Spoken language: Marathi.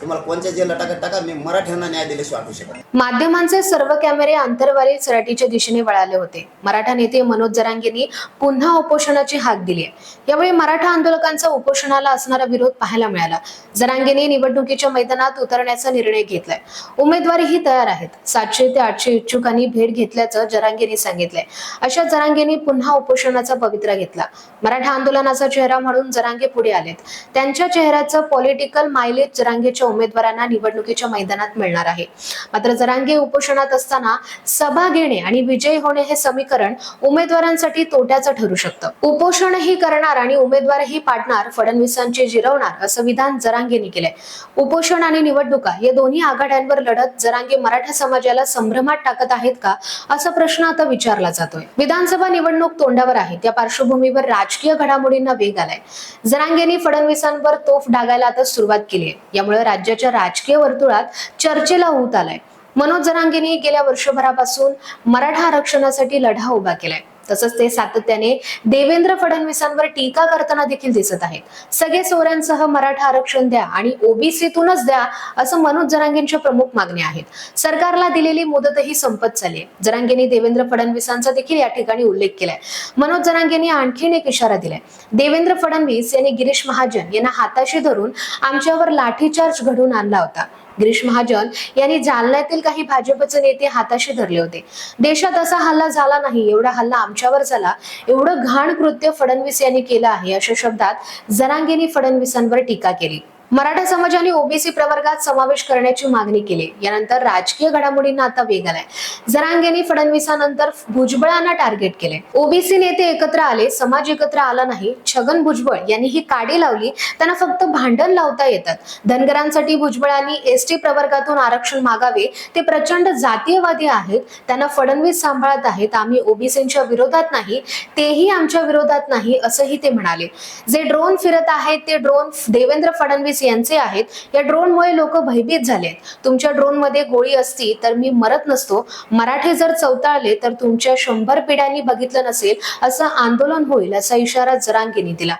तुम्हाला कोणत्या जेलला टाका टाका मी मराठ्यांना न्याय दिल्याशिवाय वाटू शकत माध्यमांचे सर्व कॅमेरे अंतरवारी सराटीच्या दिशेने वळाले होते. मराठा नेते मनोज जरांगेंनी पुन्हा उपोषणाची हाक दिली आहे. यावेळी मराठा आंदोलकांचा उपोषणाला असणारा विरोध पाहायला मिळाला. जरांगेंनी निवडणुकीच्या मैदानात उतरण्याचा निर्णय घेतलाय. उमेदवारीही तयार आहेत. सातशे ते आठशे इच्छुकांनी भेट घेतल्याचं जरांगेंनी सांगितलंय. अशा जरांगेंनी पुन्हा उपोषणाचा पवित्रा घेतला. मराठा आंदोलनाचा चेहरा म्हणून जरांगे पुढे आलेत. त्यांच्या चेहऱ्याचं पॉलिटिकल मायलेज जरांगेच्या उमेदवारांना निवडणुकीच्या मैदानात मिळणार आहे. मात्र जरांगे उपोषणात असताना सभा घेणे आणि विजयी होणे हे समीकरण उमेदवारांसाठी तोट्याचं ठरू शकतं. उपोषणही करणार आणि उमेदवारही पाडणार फडणवीसांची जिरवणार असं विधान जरांगेने केलंय. उपोषण आणि निवडणुका या दोन्ही आघाड्यांवर लढत जरांगे मराठा समाजाला संभ्रमात टाकत आहेत का असा प्रश्न आता विचारला जातोय. विधानसभा निवडणूक तोंडावर आहे. त्या पार्श्वभूमीवर राजकीय घडामोडींना वेग आलाय. जरांगेंनी फडणवीसांवर तोफ डागायला आता सुरुवात केली आहे यामुळे राज्याच्या राजकीय वर्तुळात चर्चेला होत आलाय. मनोज जरांगेंनी गेल्या वर्षभरापासून मराठा आरक्षणासाठी लढा उभा केलाय. तसंच ते सातत्याने देवेंद्र फडणवीसांवर टीका करताना देखील दिसत आहेत. सगळे सोऱ्यांसह मराठा आरक्षण द्या आणि ओबीसीतूनच द्या असं मनोज जरांगेंच्या प्रमुख मागण्या आहेत. सरकारला दिलेली मुदतही संपत चालली आहे. जरांगेंनी देवेंद्र फडणवीसांचा देखील या ठिकाणी उल्लेख केलाय. मनोज जरांगेंनी आणखीन एक इशारा दिलाय. देवेंद्र फडणवीस यांनी गिरीश महाजन यांना हाताशी धरून आमच्यावर लाठीचार्ज घडवून आणला होता. गिरीश महाजन यांनी जालन्यातील काही भाजपचे नेते हाताशी धरले होते. देशात असा हल्ला झाला नाही एवढा हल्ला आमच्यावर झाला एवढं घाण कृत्य फडणवीस यांनी केलं आहे अशा शब्दात जरांगेंनी फडणवीसांवर टीका केली. मराठा समाजाने ओबीसी प्रवर्गात समावेश करण्याची मागणी केली. यानंतर राजकीय घडामोडींना आता वेग आलाय. जरांगेने फडणवीसानंतर भुजबळांना टार्गेट केले. ओबीसी नेते एकत्र आले समाज एकत्र आला नाही. छगन भुजबळ यांनी ही काडी लावली त्यांना फक्त भांडण लावता येतात. धनगरांसाठी भुजबळांनी एसटी प्रवर्गातून आरक्षण मागावे ते प्रचंड जातीयवादी आहेत. त्यांना फडणवीस सांभाळत आहेत. आम्ही ओबीसींच्या विरोधात नाही तेही आमच्या विरोधात नाही असंही ते म्हणाले. जे ड्रोन फिरत आहेत ते ड्रोन देवेंद्र फडणवीस यांचे आहेत. या ड्रोनमुळे लोक भयभीत झालेत. तुमच्या ड्रोनमध्ये गोळी असती तर मी मरत नसतो. मराठे जर चवताळले तर तुमच्या शंभर पिढ्यांनी बघितलं नसेल असं आंदोलन होईल असा इशारा जरांगेंनी दिला.